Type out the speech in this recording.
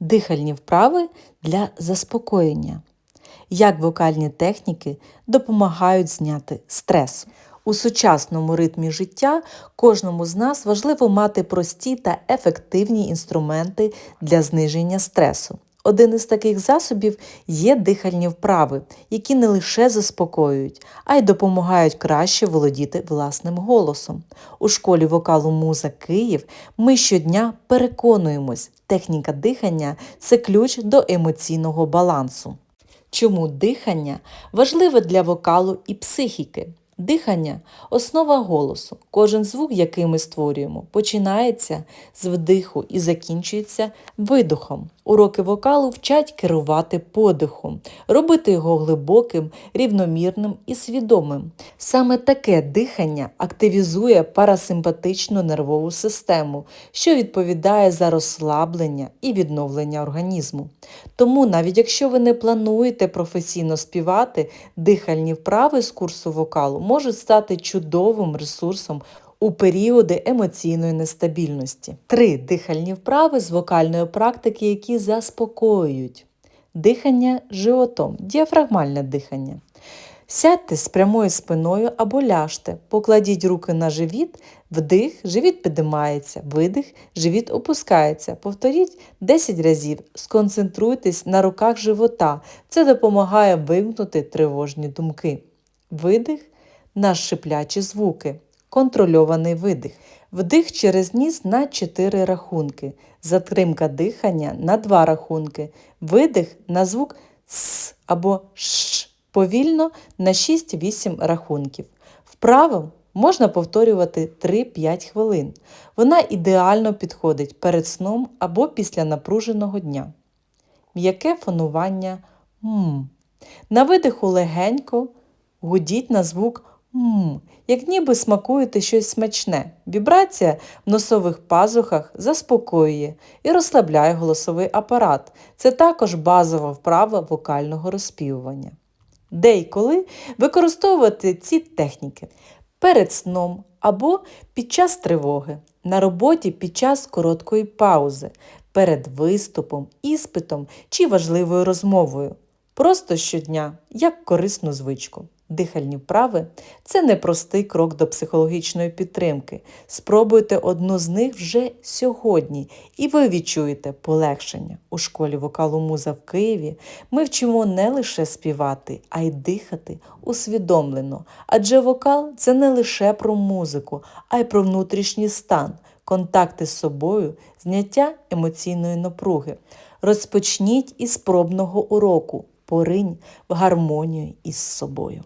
Дихальні вправи для заспокоєння. Як вокальні техніки допомагають зняти стрес. У сучасному ритмі життя кожному з нас важливо мати прості та ефективні інструменти для зниження стресу. Один із таких засобів є дихальні вправи, які не лише заспокоюють, а й допомагають краще володіти власним голосом. У школі вокалу Муза Київ ми щодня переконуємось, техніка дихання це ключ до емоційного балансу. Чому дихання важливе для вокалу і психіки? Дихання основа голосу. Кожен звук, який ми створюємо, починається з вдиху і закінчується видихом. Уроки вокалу вчать керувати подихом, робити його глибоким, рівномірним і свідомим. Саме таке дихання активізує парасимпатичну нервову систему, що відповідає за розслаблення і відновлення організму. Тому, навіть якщо ви не плануєте професійно співати, дихальні вправи з курсу вокалу можуть стати чудовим ресурсом у періоди емоційної нестабільності. Три дихальні вправи з вокальної практики, які заспокоюють. Дихання животом, діафрагмальне дихання. Сядьте з прямою спиною або ляжте, покладіть руки на живіт, вдих, живіт підіймається, видих, живіт опускається. Повторіть 10 разів, сконцентруйтесь на руках живота. Це допомагає вимкнути тривожні думки. Видих на шиплячі звуки. Контрольований видих. Вдих через ніс на 4 рахунки. Затримка дихання на 2 рахунки. Видих на звук С або Ш. Повільно на 6-8 рахунків. Вправо можна повторювати 3-5 хвилин. Вона ідеально підходить перед сном або після напруженого дня. М'яке фонування м. На видиху легенько гудіть на звук м, як ніби смакуєте щось смачне. Вібрація в носових пазухах заспокоює і розслабляє голосовий апарат. Це також базова вправа вокального розспівування. Де і коли використовувати ці техніки перед сном або під час тривоги, на роботі під час короткої паузи, перед виступом, іспитом чи важливою розмовою. Просто щодня, як корисну звичку. Дихальні вправи це непростий крок до психологічної підтримки. Спробуйте одну з них вже сьогодні, і ви відчуєте полегшення. У школі вокалу Муза в Києві ми вчимо не лише співати, а й дихати усвідомлено. Адже вокал це не лише про музику, а й про внутрішній стан, контакти з собою, зняття емоційної напруги. Розпочніть із пробного уроку. Поринь в гармонію із собою.